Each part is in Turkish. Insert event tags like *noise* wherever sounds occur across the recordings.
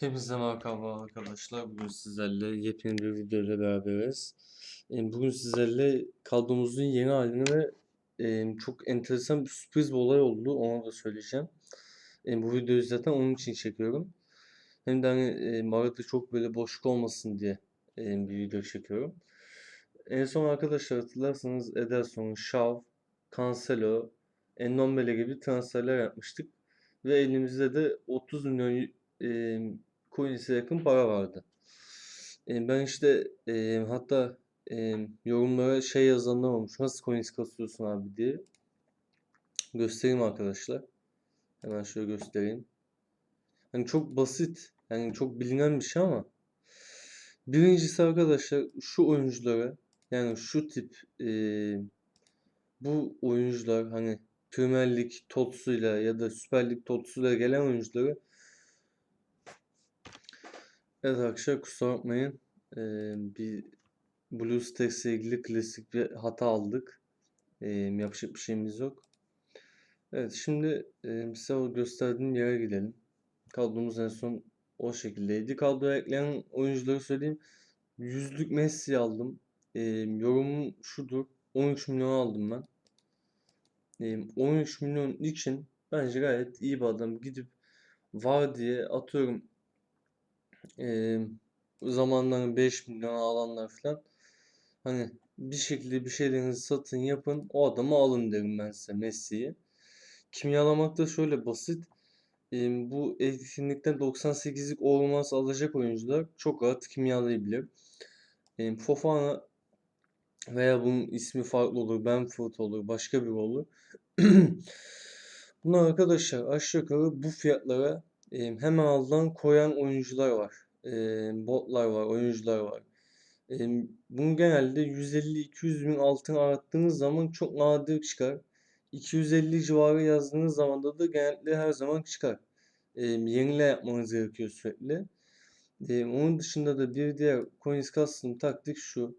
Hepinize merhaba arkadaşlar. Bugün sizlerle yepyeni bir video ile beraberiz. E, Bugün sizlerle kadromuzun yeni halini ve e, çok enteresan bir sürpriz bir olay oldu. Onu da söyleyeceğim. E, Bu videoyu zaten onun için çekiyorum. Hem de hani e, arada çok böyle boşluk olmasın diye bir video çekiyorum. En son arkadaşlar hatırlarsanız Ederson, Shaw, Cancelo, Ndombele gibi transferler yapmıştık. Ve elimizde de 30 milyon coins'e yakın para vardı. E, ben işte e, hatta e, yorumlara şey yazanlar olmuş. Nasıl coins kasıyorsun abi diye. Göstereyim arkadaşlar. Hemen şöyle göstereyim. Hani çok basit. Yani çok bilinen bir şey ama. Birincisi arkadaşlar şu oyunculara yani şu tip e, bu oyuncular hani Premier Lig totsuyla ya da Süper Lig totsuyla gelen oyuncuları Evet arkadaşlar kusura bakmayın. Ee, bir BlueStacks ile ilgili klasik bir hata aldık. Ee, yapacak bir şeyimiz yok. Evet şimdi e, size o gösterdiğim yere gidelim. Kadromuz en son o şekildeydi. Kadroya ekleyen oyuncuları söyleyeyim. Yüzlük Messi aldım. Ee, yorumum şudur. 13 milyon aldım ben. Ee, 13 milyon için bence gayet iyi bir adam. Gidip var diye atıyorum e, zamanların 5 milyon alanlar falan hani bir şekilde bir şeylerinizi satın yapın o adamı alın derim ben size Messi'yi. Kimyalamak da şöyle basit. E, bu etkinlikten 98'lik olmaz alacak oyuncular çok rahat kimyalayabilir. E, Fofana veya bunun ismi farklı olur. Benford olur. Başka biri olur. *clears throat* Bunlar arkadaşlar aşağı yukarı bu fiyatlara e, hemen aldan koyan oyuncular var. E, botlar var, oyuncular var. E, bunu genelde 150-200 bin altın arattığınız zaman çok nadir çıkar. 250 civarı yazdığınız zaman da, da genellikle her zaman çıkar. E, yenile yapmanız gerekiyor sürekli. E, onun dışında da bir diğer coins custom taktik şu.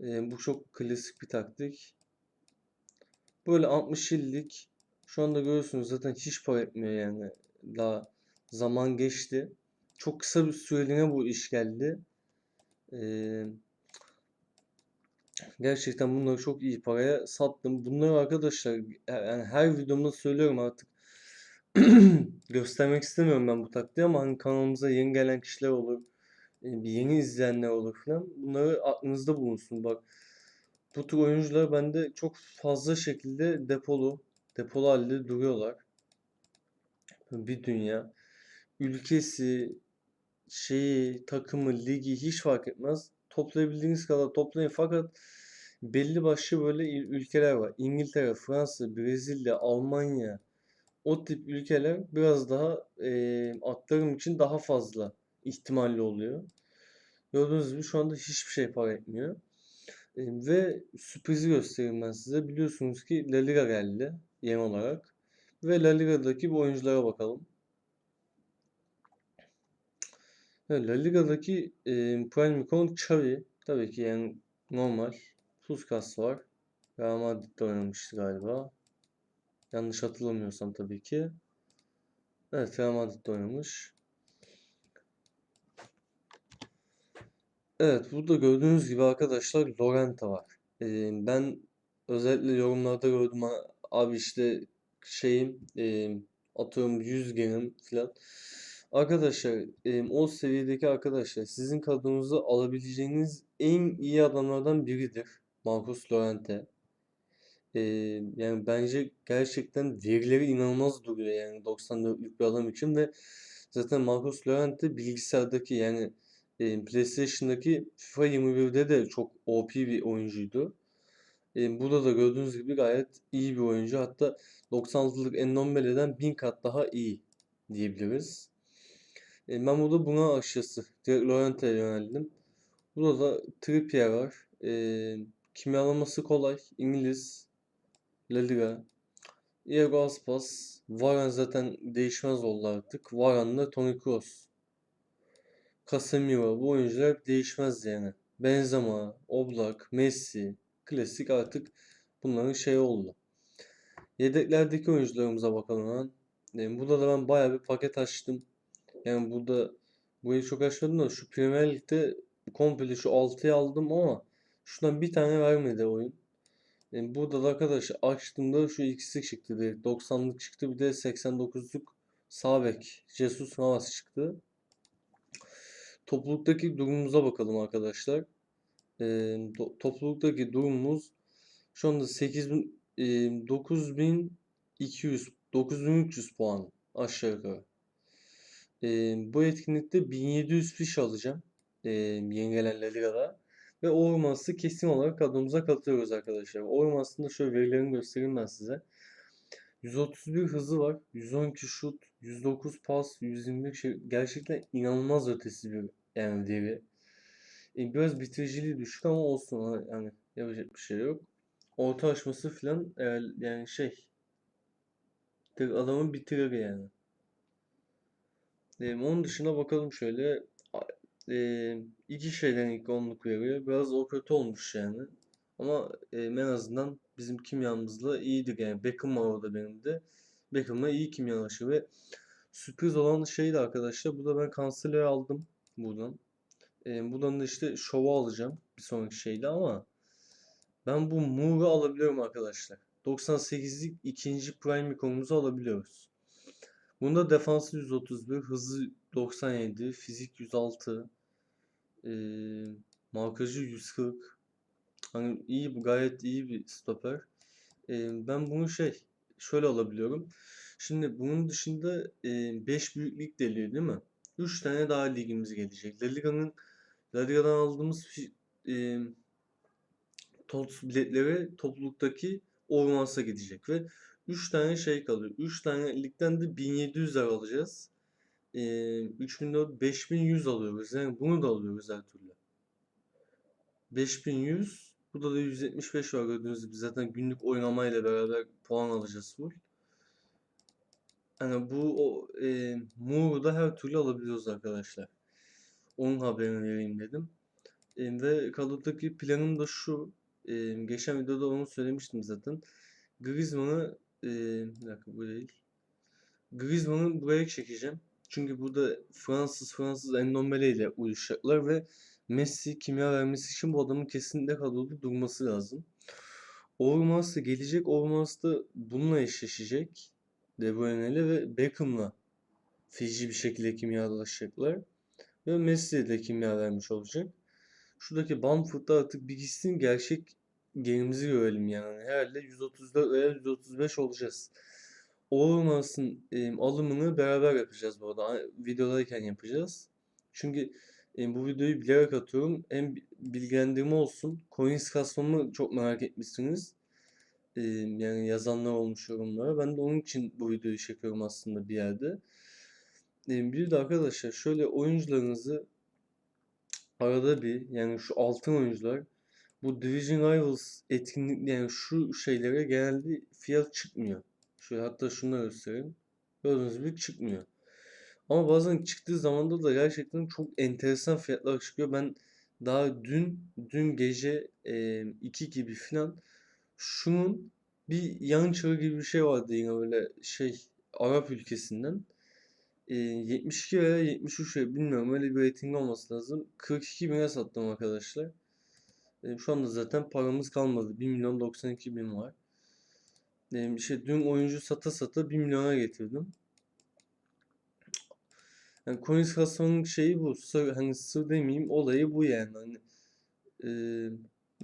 E, bu çok klasik bir taktik. Böyle 60 yıllık şu anda görüyorsunuz zaten hiç para etmiyor yani. Daha zaman geçti. Çok kısa bir süreliğine bu iş geldi. Ee, gerçekten bunları çok iyi paraya sattım. Bunları arkadaşlar yani her videomda söylüyorum artık. *clears throat* Göstermek istemiyorum ben bu taktiği ama hani kanalımıza yeni gelen kişiler olur. e, yeni izleyenler olur falan. Bunları aklınızda bulunsun. Bak bu tür oyuncular bende çok fazla şekilde depolu, depolu halde duruyorlar. Bir dünya. Ülkesi, şeyi, takımı, ligi hiç fark etmez. Toplayabildiğiniz kadar toplayın fakat belli başlı böyle ülkeler var. İngiltere, Fransa, Brezilya, Almanya o tip ülkeler biraz daha e, aktarım için daha fazla ihtimalli oluyor. Gördüğünüz gibi şu anda hiçbir şey para etmiyor. E, ve sürprizi göstereyim ben size. Biliyorsunuz ki La Liga geldi yeni olarak. Ve La Liga'daki bu oyunculara bakalım. Evet, La Liga'daki e, prime icon Xavi. Tabii ki yani normal. Puskas var. Real Madrid'de oynamıştı galiba. Yanlış hatırlamıyorsam tabii ki. Evet Real Madrid'de oynamış. Evet burada gördüğünüz gibi arkadaşlar Lorente var. Ee, ben özellikle yorumlarda gördüm "Ha, abi işte şeyim e, atıyorum 100 genim falan. Arkadaşlar o seviyedeki arkadaşlar sizin kadronuza alabileceğiniz en iyi adamlardan biridir. Marcos Llorente. Yani bence gerçekten verileri inanılmaz duruyor yani 94'lük bir adam için ve zaten Marcos Llorente bilgisayardaki yani e, PlayStation'daki FIFA 21'de de çok OP bir oyuncuydu. Burada da gördüğünüz gibi gayet iyi bir oyuncu. Hatta 96'lık Endombele'den 1000 kat daha iyi diyebiliriz. E, burada buna aşısı direkt Llorente'ye yöneldim. Burada da Trippier var. E, kimyalaması kolay. İngiliz. La Liga. Diego Aspas. Varane zaten değişmez oldu artık. Varane'la Toni Kroos. Casemiro. Bu oyuncular değişmez yani. Benzema, Oblak, Messi. Klasik artık bunların şey oldu. Yedeklerdeki oyuncularımıza bakalım. Yani burada da ben bayağı bir paket açtım. Yani burada Burayı çok açmadım da şu Premier Lig'de komple şu 6'yı aldım ama şundan bir tane vermedi oyun. Yani burada da arkadaş açtığımda şu ikisi çıktı direkt. 90'lık çıktı bir de 89'luk sağ bek Jesus Navas çıktı. Topluluktaki durumumuza bakalım arkadaşlar. Ee, do- topluluktaki durumumuz şu anda 8000 e, 9200 9300 puan aşağı yukarı. Ee, bu etkinlikte 1700 fiş alacağım. Ee, yeni Liga'da. Ve o ormansı kesin olarak kadromuza katılıyoruz arkadaşlar. O ormansında şöyle verilerini göstereyim ben size. 131 hızı var. 112 şut, 109 pas, 121 şey. Gerçekten inanılmaz ötesi bir yani. E, biraz bitiriciliği düşük ama olsun. ha, Yani yapacak bir şey yok. Orta açması falan yani şey adamı bitirir yani. E, onun dışında bakalım şöyle e, iki şeyden ilk onluk veriyor. Biraz o kötü olmuş yani. Ama e, en azından bizim kimyamızla iyidir yani. Beckham var orada benim de. Beckham'la iyi kimyalaşıyor ve sürpriz olan şey de arkadaşlar. Bu da ben Cancelo'yu aldım buradan. E, buradan da işte şova alacağım bir sonraki şeyde ama ben bu Moore'u alabiliyorum arkadaşlar. 98'lik ikinci prime ikonumuzu alabiliyoruz. Bunda defansı 131, hızı 97, fizik 106, eee markajı 140. Hani iyi bu gayet iyi bir stoper. Eee, ben bunu şey şöyle alabiliyorum. Şimdi bunun dışında 5 büyük lig geliyor değil mi? 3 tane daha ligimiz gelecek. La Liga'nın La Liga'dan aldığımız eee TOTS biletleri topluluktaki Ormans'a gidecek ve 3 tane şey kalıyor. 3 tane ligden de 1700 lira alacağız. Ee, 3004 5100 alıyoruz. Yani bunu da alıyoruz her türlü. 5100 burada da 175 var gördüğünüz gibi zaten günlük oynamayla beraber puan alacağız full. Yani bu o e, Moore'u da her türlü alabiliyoruz arkadaşlar. Onun haberini vereyim dedim. E, ve kadrodaki planım da şu. E, geçen videoda onu söylemiştim zaten. Griezmann'ı e, bir dakika bu değil. Griezmann'ı buraya çekeceğim. Çünkü burada Fransız Fransız Ndombele ile uyuşacaklar ve Messi kimya vermesi için bu adamın kesinlikle kadroda durması lazım. Overmars da gelecek. Overmars da bununla eşleşecek. De Bruyne ile ve Beckham'la feci bir şekilde kimyalaşacaklar. Ve Messi de kimya vermiş olacak. Şuradaki Bamford'da artık bir gitsin gerçek genimizi görelim yani. Herhalde 134 veya 135 olacağız. Overmars'ın e, alımını beraber yapacağız bu arada. Videodayken yapacağız. Çünkü e, bu videoyu bilerek atıyorum. Hem bi- bilgilendirme olsun. Coins kasmamı çok merak etmişsiniz. E, yani yazanlar olmuş yorumlara. Ben de onun için bu videoyu çekiyorum aslında bir yerde. E, bir de arkadaşlar şöyle oyuncularınızı arada bir yani şu altın oyuncular bu Division Rivals etkinlik yani şu şeylere genelde fiyat çıkmıyor. Şöyle hatta da göstereyim. Gördüğünüz gibi çıkmıyor. Ama bazen çıktığı zamanda da gerçekten çok enteresan fiyatlar çıkıyor. Ben daha dün dün gece 2 gibi filan şunun bir yan çarı gibi bir şey vardı yine böyle şey Arap ülkesinden. E, 72 veya 73 veya bilmiyorum öyle bir rating olması lazım. 42 bine sattım arkadaşlar. E, şu anda zaten paramız kalmadı. 1 milyon 92 bin var. E, işte dün oyuncu sata sata 1 milyona getirdim. Yani coins kasmanın şeyi bu. Sır, hani sır demeyeyim olayı bu yani. Hani, e,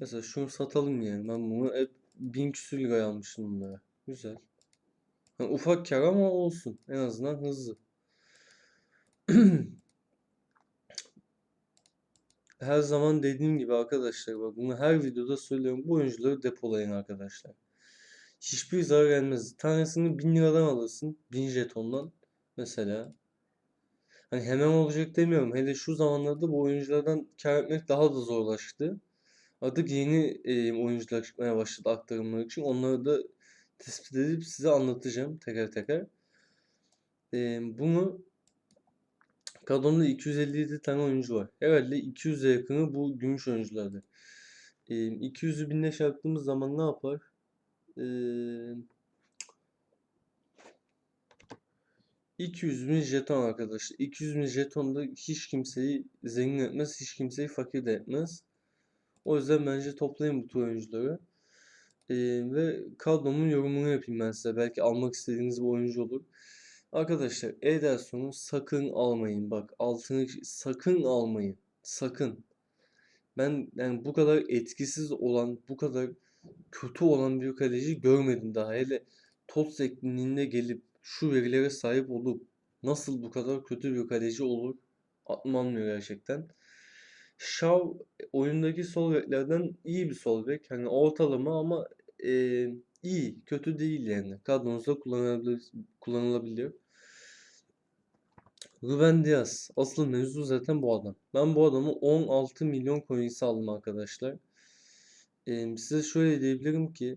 mesela şunu satalım yani. Ben bunu hep 1000 küsür liraya almıştım bunlara. Güzel. Hani ufak kar ama olsun. En azından hızlı. *clears throat* Her zaman dediğim gibi arkadaşlar bak bunu her videoda söylüyorum. Bu oyuncuları depolayın arkadaşlar. Hiçbir zarar gelmez. Tanesini 1000 liradan alırsın. 1000 jetondan mesela. Hani hemen olacak demiyorum. Hele şu zamanlarda bu oyunculardan kar etmek daha da zorlaştı. Artık yeni e, oyuncular çıkmaya başladı aktarımlar için. Onları da tespit edip size anlatacağım teker teker. E, bunu kadronda 257 tane oyuncu var. Herhalde 200'e yakını bu gümüş oyunculardı. E, 200'ü binle çarptığımız zaman ne yapar? E, 200 bin jeton arkadaşlar. 200 bin jeton da hiç kimseyi zengin etmez, hiç kimseyi fakir de etmez. O yüzden bence toplayın bu tür oyuncuları. Ee, ve kadromun yorumunu yapayım ben size. Belki almak istediğiniz bir oyuncu olur. Arkadaşlar Ederson'u sakın almayın. Bak altını sakın almayın. Sakın. Ben yani bu kadar etkisiz olan, bu kadar kötü olan bir kaleci görmedim daha. Hele tot eklinliğinde gelip şu verilere sahip olup nasıl bu kadar kötü bir kaleci olur aklım almıyor gerçekten. Shaw oyundaki sol beklerden iyi bir sol bek. Hani ortalama ama e, iyi, kötü değil yani. Kadronuzda kullanılabilir, kullanılabilir. Ruben Diaz. Asıl mevzu zaten bu adam. Ben bu adamı 16 milyon coins aldım arkadaşlar. Ee, size şöyle diyebilirim ki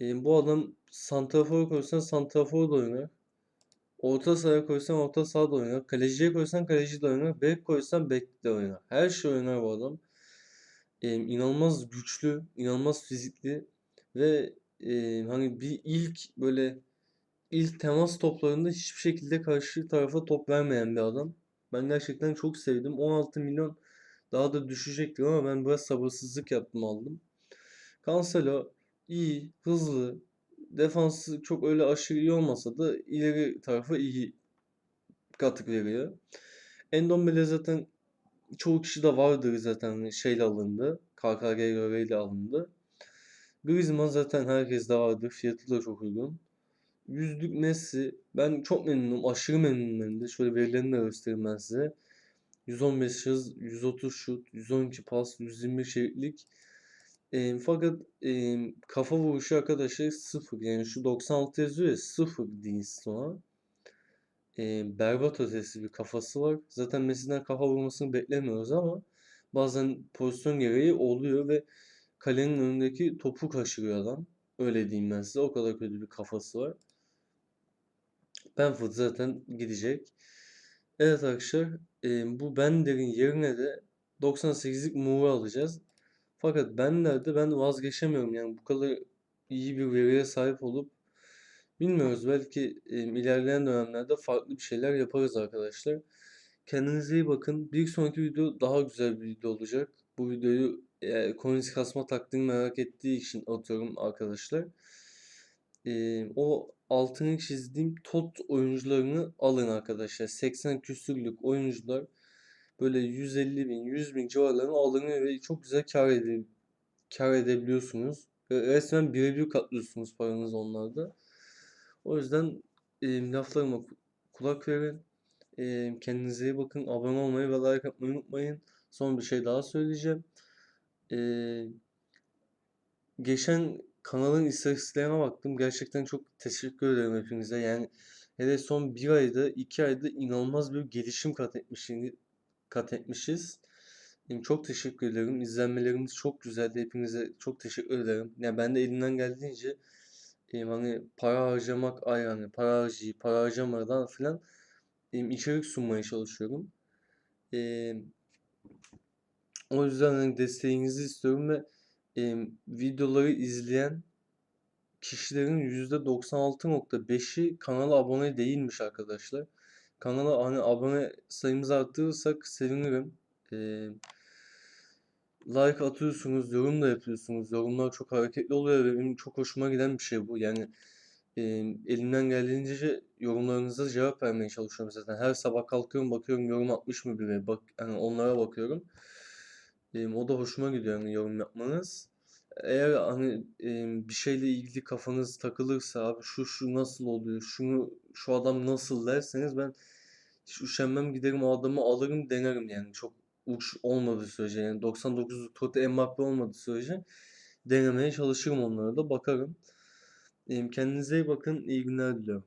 e, bu adam santrafor koysan santrafor da oynar. Orta sahaya koysan orta sahada oynar. Kaleciye koysan kaleci de oynar. Bek koysan bek de oynar. Her şey oynar bu adam. Ee, inanılmaz güçlü, inanılmaz fizikli ve e, hani bir ilk böyle ilk temas toplarında hiçbir şekilde karşı tarafa top vermeyen bir adam. Ben gerçekten çok sevdim. 16 milyon daha da düşecektir ama ben biraz sabırsızlık yaptım aldım. Cancelo iyi, hızlı. Defansı çok öyle aşırı iyi olmasa da ileri tarafa iyi katkı veriyor. Endombele zaten çoğu kişi de vardır zaten şeyle alındı. KKG göreviyle alındı. Griezmann zaten herkes de vardır. Fiyatı da çok uygun. Yüzlük Messi. Ben çok memnunum. Aşırı memnunum hem de. Şöyle verilerini de göstereyim ben size. 115 hız, 130 şut, 112 pas, 121 şeritlik. E, fakat e, kafa vuruşu arkadaşlar sıfır. Yani şu 96 yazıyor ya sıfır değil. E, berbat ötesi bir kafası var. Zaten Messi'den kafa vurmasını beklemiyoruz ama bazen pozisyon gereği oluyor ve kalenin önündeki topu kaçırıyor adam. Öyle diyeyim ben size. O kadar kötü bir kafası var. Benford zaten gidecek. Evet arkadaşlar e, bu Bender'in yerine de 98'lik Moore'u alacağız. Fakat Bender'de ben vazgeçemiyorum yani bu kadar iyi bir veriye sahip olup bilmiyoruz belki e, ilerleyen dönemlerde farklı bir şeyler yaparız arkadaşlar. Kendinize iyi bakın. Bir sonraki video daha güzel bir video olacak. Bu videoyu e, coins kasma taktiğini merak ettiği için atıyorum arkadaşlar. E, o altını çizdiğim tot oyuncularını alın arkadaşlar. 80 küsürlük oyuncular böyle 150 bin, 100 bin civarlarını alınıyor ve çok güzel kar, ede kar edebiliyorsunuz. Ve resmen birebir katlıyorsunuz paranızı onlarda. O yüzden e, laflarıma kulak verin. E, kendinize iyi bakın. Abone olmayı ve like atmayı unutmayın. Son bir şey daha söyleyeceğim. E, geçen kanalın istatistiklerine baktım. Gerçekten çok teşekkür ederim hepinize. Yani hele son bir ayda, iki ayda inanılmaz bir gelişim kat etmişiz. Kat etmişiz. Yani çok teşekkür ederim. İzlenmelerimiz çok güzeldi. Hepinize çok teşekkür ederim. Yani ben de elimden geldiğince hani para harcamak ay yani para harcayıp para harcamadan filan içerik sunmaya çalışıyorum. E, o yüzden hani desteğinizi istiyorum ve e, videoları izleyen kişilerin %96.5'i kanala abone değilmiş arkadaşlar. Kanala hani abone sayımızı arttırırsak sevinirim. E, like atıyorsunuz, yorum da yapıyorsunuz. Yorumlar çok hareketli oluyor ve benim çok hoşuma giden bir şey bu. Yani e, elimden geldiğince yorumlarınıza cevap vermeye çalışıyorum zaten. Her sabah kalkıyorum bakıyorum yorum atmış mı biri. Bak, yani onlara bakıyorum. O da hoşuma gidiyor yani yorum yapmanız. Eğer hani bir şeyle ilgili kafanız takılırsa abi şu şu nasıl oluyor, şunu şu adam nasıl derseniz ben hiç üşenmem giderim o adamı alırım denerim yani çok uç olmadığı sürece yani 99'luk Totti Mbappe olmadığı sürece denemeye çalışırım onlara da bakarım. Kendinize iyi bakın iyi günler diliyorum.